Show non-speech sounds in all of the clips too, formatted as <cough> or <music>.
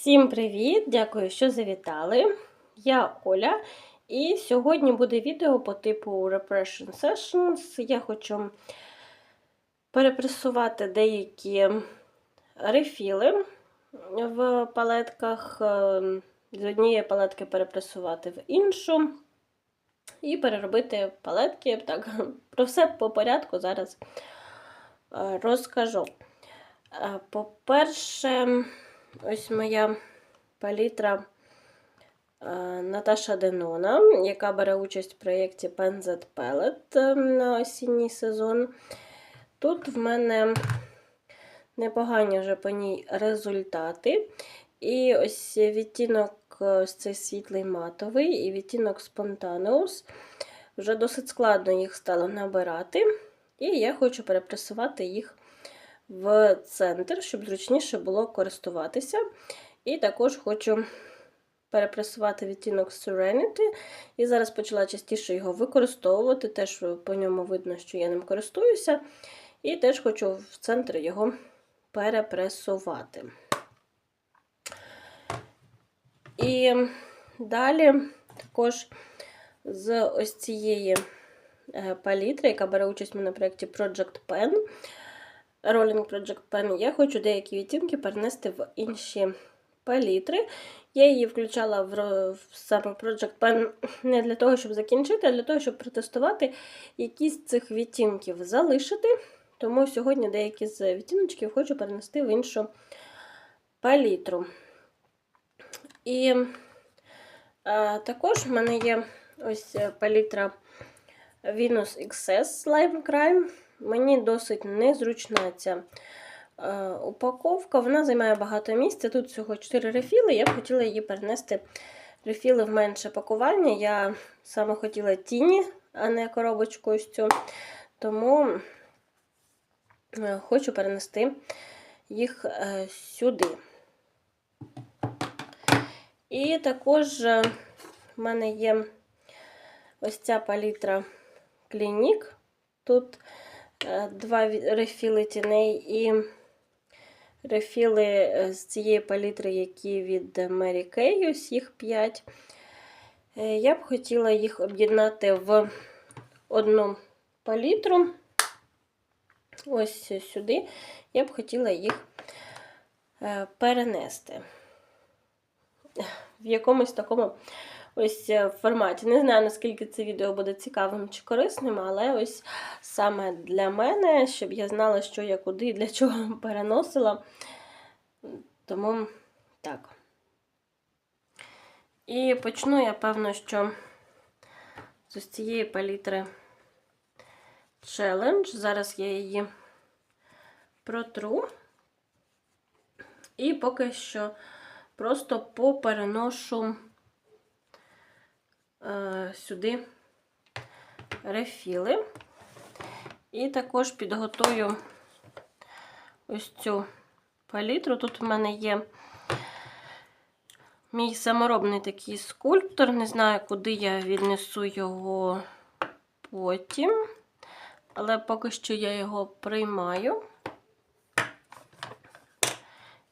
Всім привіт! Дякую, що завітали. Я Оля, і сьогодні буде відео по типу Repression Sessions. Я хочу перепресувати деякі рефіли в палетках, е, з однієї палетки перепресувати в іншу. І переробити палетки. Так, <laughs> про все по порядку зараз е, розкажу. Е, По-перше, ось моя палітра е, Наташа Денона, яка бере участь в проєкті Pen Z Palette е, на осінній сезон. Тут в мене непогані вже по ній результати. І ось відтінок ось цей світлий матовий і відтінок Spontaneous. Вже досить складно їх стало набирати. І я хочу перепресувати їх в центр, щоб зручніше було користуватися. І також хочу перепресувати відтінок Serenity. І зараз почала частіше його використовувати. Теж по ньому видно, що я ним користуюся. І теж хочу в центр його перепресувати. І далі також з ось цієї палітри, яка бере участь в мене в проєкті Project Pen, Rolling Project Pen, я хочу деякі відтінки перенести в інші палітри. Я її включала в, саме Project Pen не для того, щоб закінчити, а для того, щоб протестувати якісь з цих відтінків залишити. Тому сьогодні деякі з відтіночків хочу перенести в іншу палітру. І а, також в мене є ось палітра Venus XS Slime Crime. Мені досить незручна ця е, упаковка. Вона займає багато місця. Тут всього 4 рефіли. Я б хотіла її перенести рефіли в менше пакування. Я саме хотіла тіні, а не коробочку ось цю. Тому е, хочу перенести їх е, сюди. І також в мене є ось ця палітра Клінік. Тут два рефіли тіней і рефіли з цієї палітри, які від Mary Kay, ось їх 5. Я б хотіла їх об'єднати в одну палітру. Ось сюди. Я б хотіла їх перенести в якомусь такому ось в форматі. Не знаю, наскільки це відео буде цікавим чи корисним, але ось саме для мене, щоб я знала, що я куди і для чого <laughs> переносила. Тому так. І почну я, певно, що з цієї палітри Challenge. Зараз я її протру. І поки що просто попереношу е, сюди рефіли. І також підготую ось цю палітру. Тут в мене є мій саморобний такий скульптор. Не знаю, куди я віднесу його потім, але поки що я його приймаю.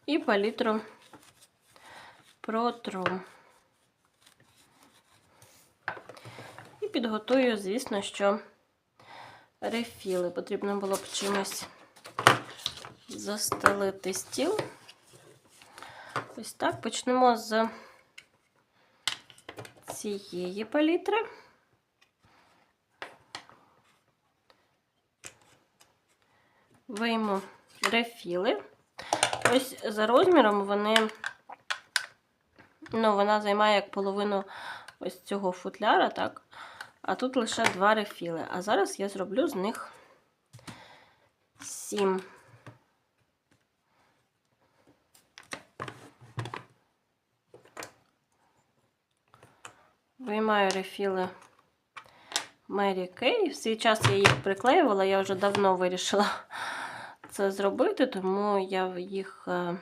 І палітру протру. І підготую, звісно, що рефіли. Потрібно було б чимось застелити стіл. Ось так почнемо з цієї палітри. Вийму рефіли. Ось за розміром вони Ну, вона займає як половину ось цього футляра, так? А тут лише два рефіли. А зараз я зроблю з них сім. Виймаю рефіли Mary Kay. В свій час я їх приклеювала, я вже давно вирішила це зробити, тому я їх. Е,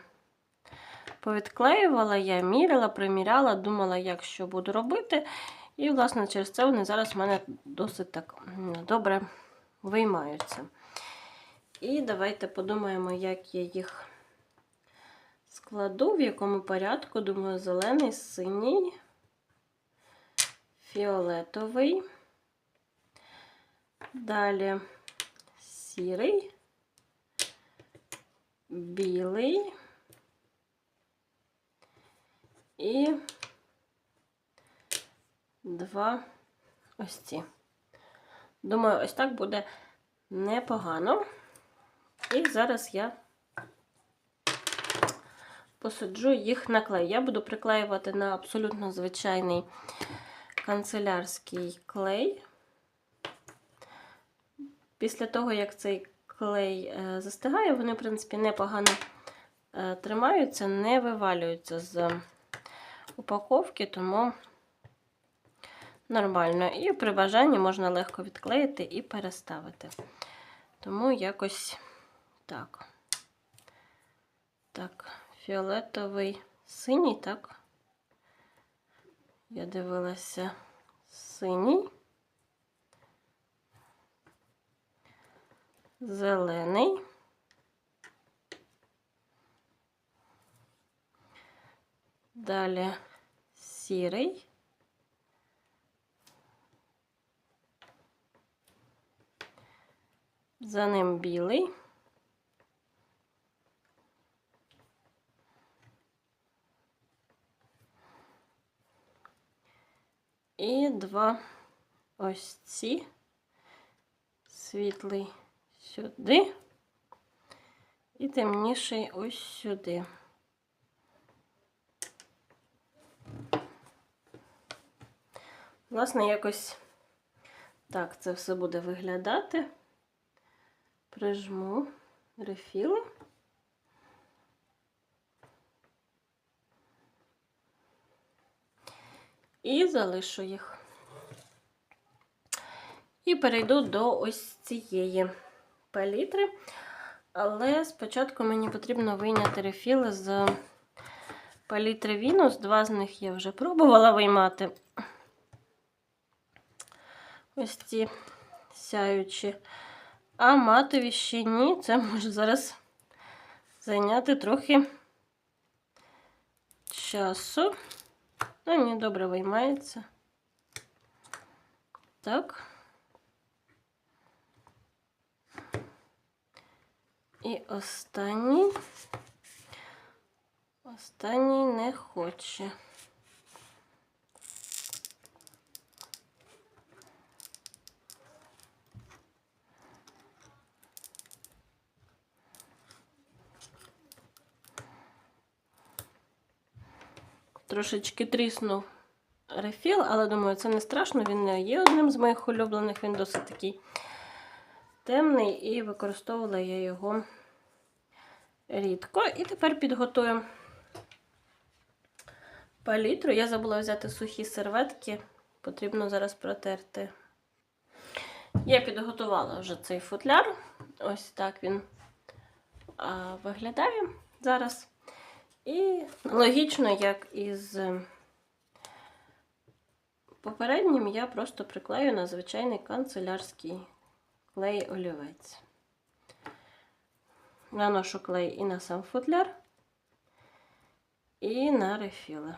повідклеювала, я міряла, приміряла, думала, як що буду робити. І, власне, через це вони зараз в мене досить так добре виймаються. І давайте подумаємо, як я їх складу, в якому порядку, думаю, зелений, синій, фіолетовий, далі сірий, білий. І два ось ці. Думаю, ось так буде непогано. І зараз я посаджу їх на клей. Я буду приклеювати на абсолютно звичайний канцелярський клей. Після того, як цей клей е, застигає, вони, в принципі, непогано е, тримаються, не вивалюються з упаковки, тому нормально. І при бажанні можна легко відклеїти і переставити. Тому якось так. Так, фіолетовий синій, так. Я дивилася синій, зелений. Далі сірий. За ним білий. І два ось ці світлий сюди і темніший ось сюди. Власне, якось так це все буде виглядати. Прижму рефіл. І залишу їх. І перейду до ось цієї палітри. Але спочатку мені потрібно вийняти рефіли з палітри Вінус. Два з них я вже пробувала виймати. Ось ці сяючі. А матові ще ні. Це може зараз зайняти трохи часу. Ну, ні, добре виймається. Так. І останній. Останній не хоче. Трошечки тріснув рефіл, але думаю, це не страшно, він не є одним з моїх улюблених, він досить такий темний, і використовувала я його рідко. І тепер підготую палітру. Я забула взяти сухі серветки, потрібно зараз протерти. Я підготувала вже цей футляр. Ось так він виглядає зараз. І логічно, як із попереднім, я просто приклею на звичайний канцелярський клей олівець. Наношу клей і на сам футляр, і на рефіли.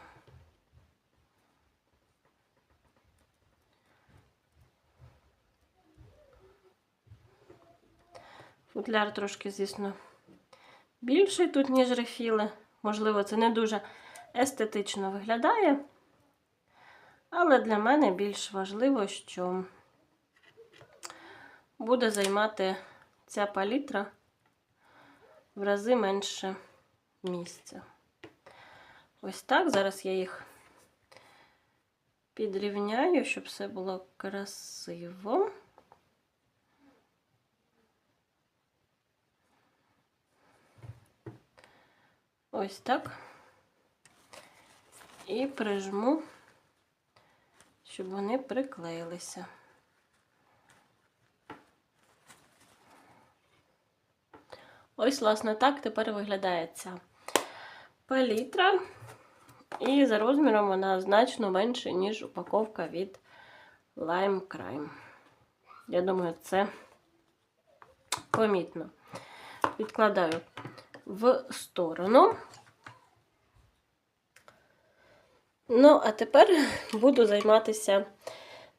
Футляр трошки, звісно, більший тут, ніж рефіли. Можливо, це не дуже естетично виглядає, але для мене більш важливо, що буде займати ця палітра в рази менше місця. Ось так. Зараз я їх підрівняю, щоб все було красиво. Ось так. І прижму, щоб вони приклеїлися. Ось, власне, так тепер виглядає ця палітра. І за розміром вона значно менше, ніж упаковка від Lime Crime. Я думаю, це помітно. Відкладаю в сторону. Ну, а тепер <laughs> буду займатися,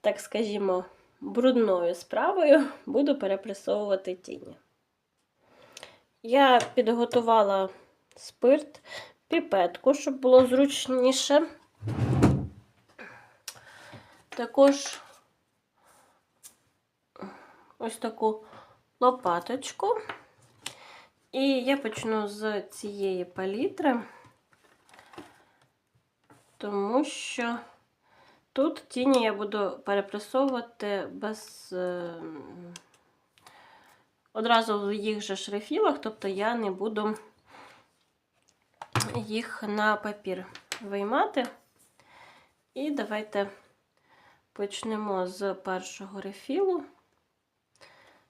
так скажімо, брудною справою, <laughs> буду перепресовувати тіні. Я підготувала спирт, піпетку, щоб було зручніше. Також ось таку лопаточку. І я почну з цієї палітри, тому що тут тіні я буду перепресовувати без е, одразу в їх же шрифілах, тобто я не буду їх на папір виймати. І давайте почнемо з першого рефілу,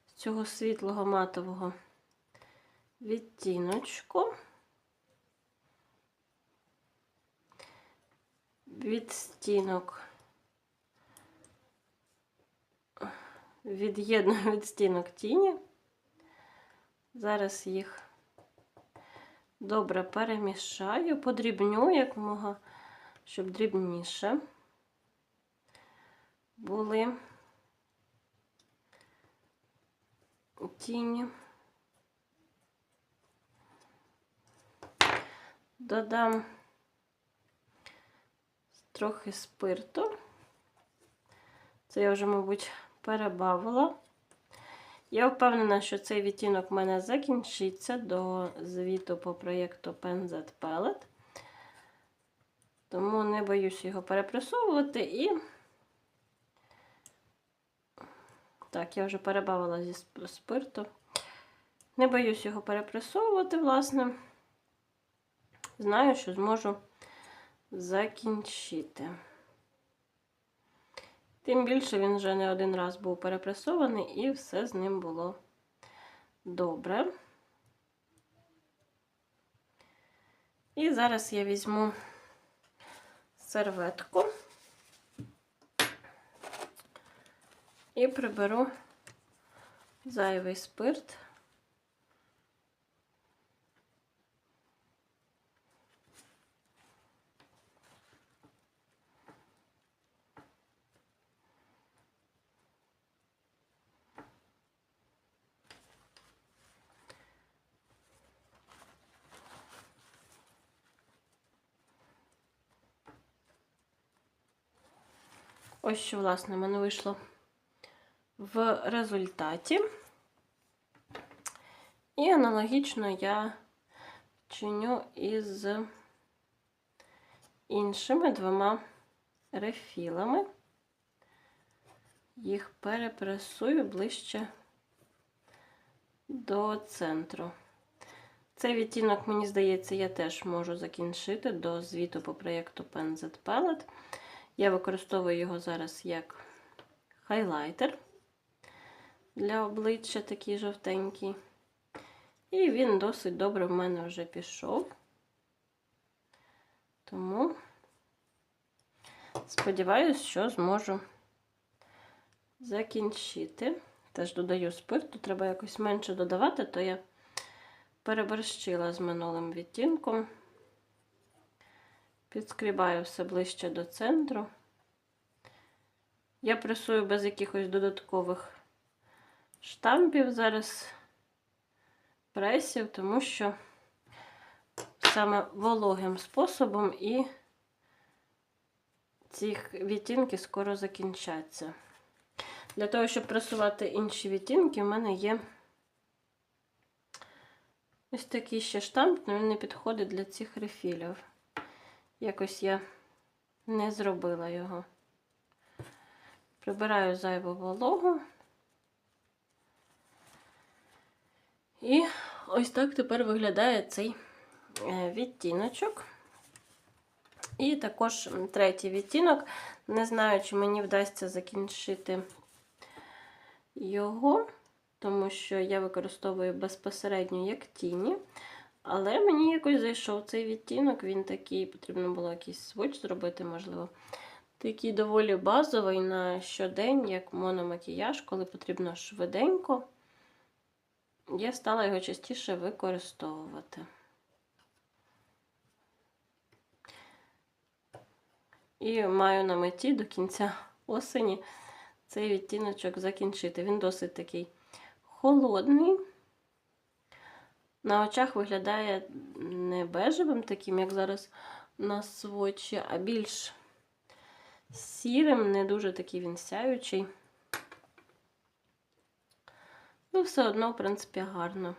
з цього світлого матового відтіночку. Відстінок. Від'єдную відстінок тіні. Зараз їх добре перемішаю, подрібню якомога, щоб дрібніше були тіні. Додам трохи спирту. Це я вже, мабуть, перебавила. Я впевнена, що цей відтінок в мене закінчиться до звіту по проєкту PenZ Palette. Тому не боюсь його перепресовувати і. Так, я вже перебавила зі спирту. Не боюсь його перепресовувати, власне. Знаю, що зможу закінчити. Тим більше він вже не один раз був перепресований, і все з ним було добре. І зараз я візьму серветку і приберу зайвий спирт. Ось що, власне, в мене вийшло в результаті. І аналогічно я чиню із іншими двома рефілами. Їх перепресую ближче до центру. Цей відтінок, мені здається, я теж можу закінчити до звіту по проєкту PenZ Palette. Я використовую його зараз як хайлайтер для обличчя такий жовтенький. І він досить добре в мене вже пішов. Тому сподіваюся, що зможу закінчити. Теж додаю спирту, треба якось менше додавати, то я переборщила з минулим відтінком. Підскрібаю все ближче до центру. Я пресую без якихось додаткових штампів зараз пресів, тому що саме вологим способом і ці відтінки скоро закінчаться. Для того, щоб пресувати інші відтінки, в мене є ось такий ще штамп, але він не підходить для цих рефілів. Якось я не зробила його. Прибираю зайву вологу. І ось так тепер виглядає цей е, відтіночок. І також третій відтінок. Не знаю, чи мені вдасться закінчити його, тому що я використовую безпосередньо як тіні. Але мені якось зайшов цей відтінок, він такий, потрібно було якийсь сводч зробити, можливо. Такий доволі базовий на щодень, як мономакіяж, коли потрібно швиденько. Я стала його частіше використовувати. І маю на меті до кінця осені цей відтіночок закінчити. Він досить такий холодний. На очах виглядає не бежевим, таким, як зараз на свочі, а більш сірим, не дуже такий він сяючий. Ну, все одно, в принципі, гарно.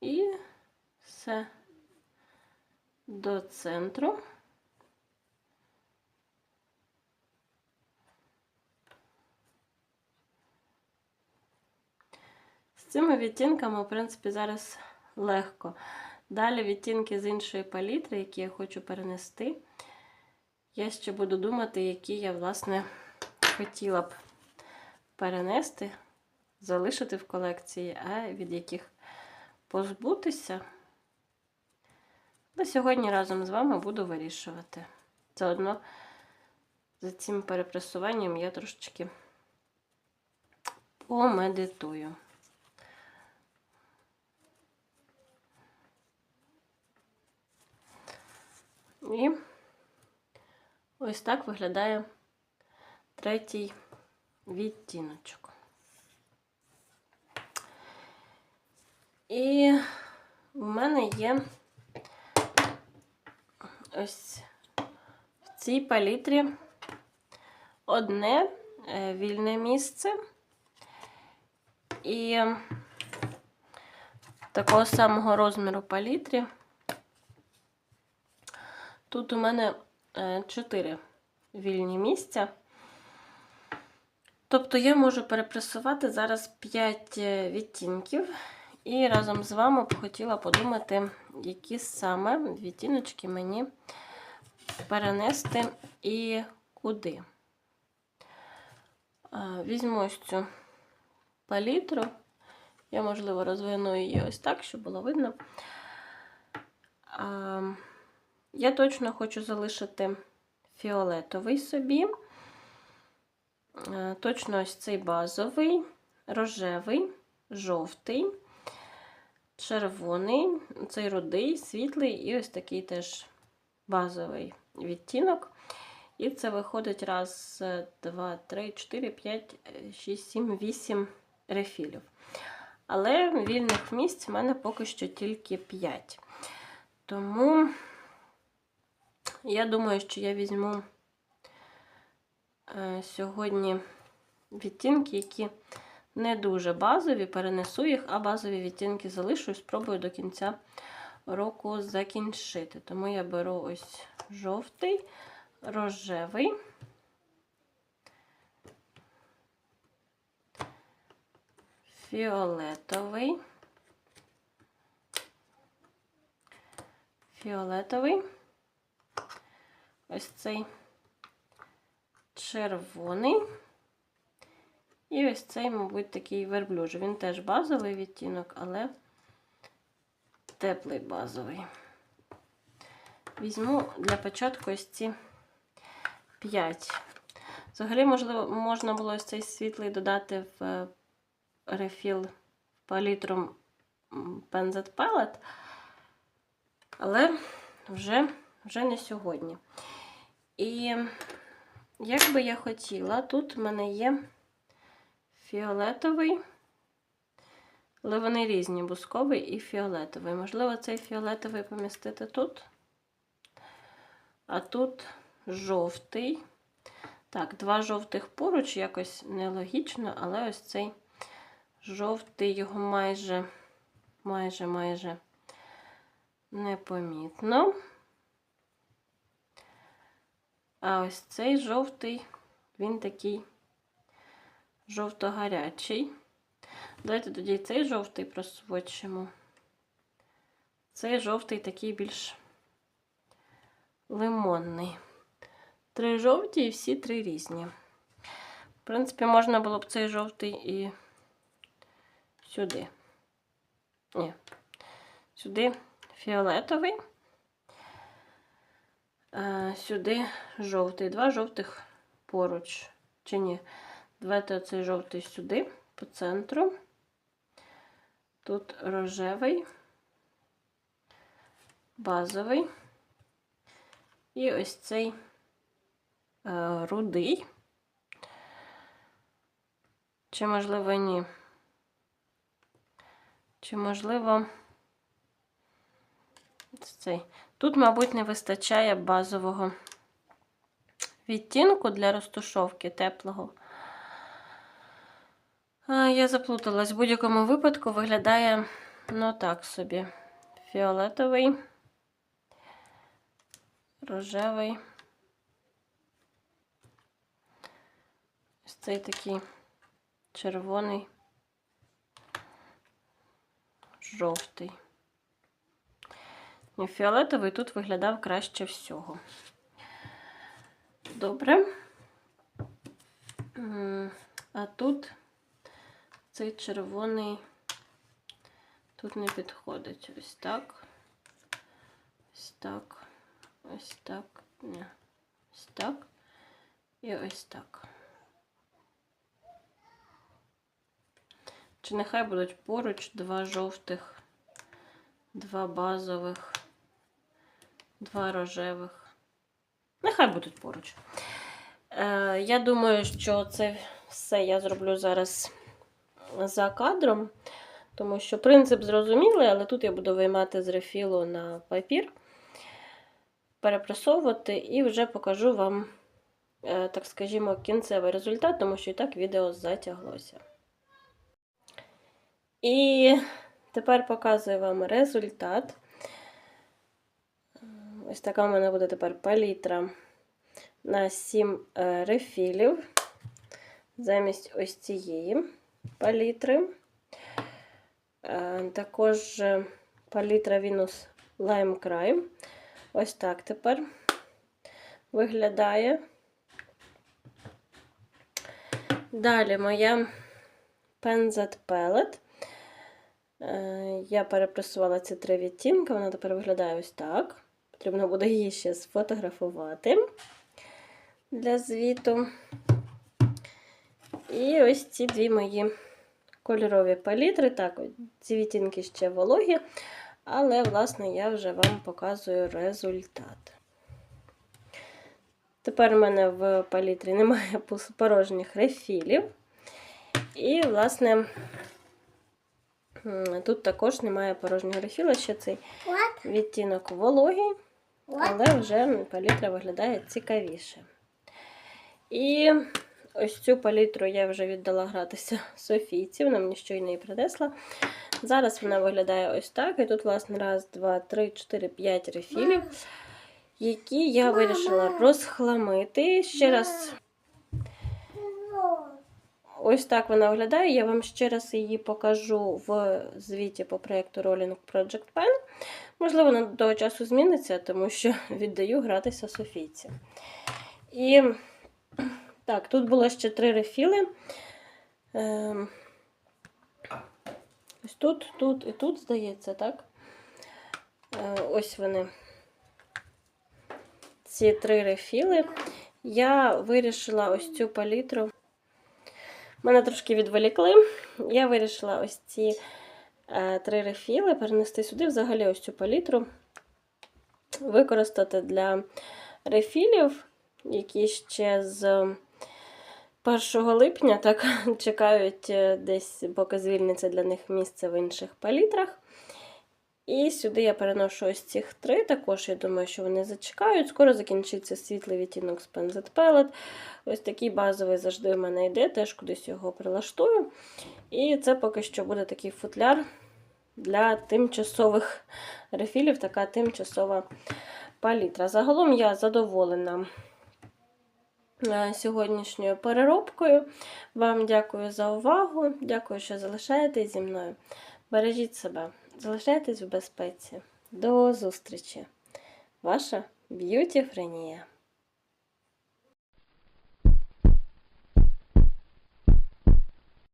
І все до центру. Цими відтінками, в принципі, зараз легко. Далі відтінки з іншої палітри, які я хочу перенести. Я ще буду думати, які я, власне, хотіла б перенести, залишити в колекції, а від яких позбутися. Але сьогодні разом з вами буду вирішувати. Заодно за цим перепресуванням я трошечки помедитую. І ось так виглядає третій відтіночок. І в мене є ось в цій палітрі одне е, вільне місце і такого самого розміру палітрі. Тут у мене 4 вільні місця. Тобто я можу перепресувати зараз 5 е, відтінків. І разом з вами б хотіла подумати, які саме відтіночки мені перенести і куди. Візьму ось цю палітру. Я, можливо, розвину її ось так, щоб було видно. Я точно хочу залишити фіолетовий собі. Точно ось цей базовий, рожевий, жовтий червоний, цей рудий, світлий і ось такий теж базовий відтінок. І це виходить раз, два, три, чотири, п'ять, шість, сім, вісім рефілів. Але вільних місць в мене поки що тільки 5. Тому я думаю, що я візьму е, сьогодні відтінки, які не дуже базові, перенесу їх, а базові відтінки залишу і спробую до кінця року закінчити. Тому я беру ось жовтий, рожевий. Фіолетовий, фіолетовий, ось цей червоний. І ось цей, мабуть, такий верблюжий. Він теж базовий відтінок, але теплий базовий. Візьму для початку ось ці 5. Взагалі, можливо, можна було ось цей світлий додати в е, рефіл палітру Penzet Palette, але вже, вже не сьогодні. І як би я хотіла, тут в мене є фіолетовий, але вони різні, бусковий і фіолетовий. Можливо, цей фіолетовий помістити тут, а тут жовтий. Так, два жовтих поруч, якось нелогічно, але ось цей жовтий його майже, майже, майже непомітно. А ось цей жовтий, він такий жовто-гарячий. Давайте тоді цей жовтий просвочимо. Цей жовтий такий більш лимонний. Три жовті і всі три різні. В принципі, можна було б цей жовтий і сюди. Ні, сюди фіолетовий, сюди жовтий. Два жовтих поруч. Чи ні? Давайте оцей жовтий сюди, по центру. Тут рожевий, базовий. І ось цей е, рудий. Чи, можливо, ні? Чи, можливо, цей. Тут, мабуть, не вистачає базового відтінку для розтушовки теплого. Я заплуталась. В будь-якому випадку виглядає, ну так собі, фіолетовий, рожевий. Ось цей такий червоний, жовтий. Фіолетовий тут виглядав краще всього. Добре. А тут цей червоний тут не підходить. Ось так. Ось так. Ось так. Ні. Ось так. І ось так. Чи нехай будуть поруч два жовтих, два базових, два рожевих. Нехай будуть поруч. Е, я думаю, що це все я зроблю зараз за кадром, тому що принцип зрозумілий, але тут я буду виймати з рефілу на папір, перепресовувати і вже покажу вам, е, так скажімо, кінцевий результат, тому що і так відео затяглося. І тепер показую вам результат. Ось така в мене буде тепер палітра на 7 е, рефілів, замість ось цієї палітри. Е, Також е, палітра Venus Lime Crime. Ось так тепер виглядає. Далі моя Penzet. Е, Я перепресувала ці три відтінки, вона тепер виглядає ось так. Потрібно буде її ще сфотографувати для звіту. І ось ці дві мої кольорові палітри. Так, ці відтінки ще вологі, але, власне, я вже вам показую результат. Тепер у мене в палітрі немає порожніх рефілів. І, власне, тут також немає порожнього рефіла, ще цей відтінок вологий, але вже палітра виглядає цікавіше. І ось цю палітру я вже віддала гратися Софійці, вона мені щойно її принесла. Зараз вона виглядає ось так. І тут, власне, раз, два, три, чотири, п'ять рефілів, які я вирішила розхламити. Ще раз. Ось так вона виглядає. Я вам ще раз її покажу в звіті по проєкту Rolling Project Pen. Можливо, до того часу зміниться, тому що <laughs> віддаю гратися Софійці. І так, тут було ще три рефіли. Ем, ось тут, тут і тут, здається, так? Е, ось вони. Ці три рефіли. Я вирішила ось цю палітру. Мене трошки відволікли. Я вирішила ось ці три рефіли перенести сюди, взагалі ось цю палітру, використати для рефілів, які ще з 1 липня так <laughs> чекають е, десь, поки звільниться для них місце в інших палітрах. І сюди я переношу ось цих три. Також, я думаю, що вони зачекають. Скоро закінчиться світлий відтінок з Penzet Palette. Ось такий базовий завжди в мене йде, теж кудись його прилаштую. І це поки що буде такий футляр для тимчасових рефілів, така тимчасова палітра. Загалом я задоволена е, сьогоднішньою переробкою. Вам дякую за увагу. Дякую, що залишаєтесь зі мною. Бережіть себе. Залишайтесь в безпеці. До зустрічі! Ваша Б'юті Френія.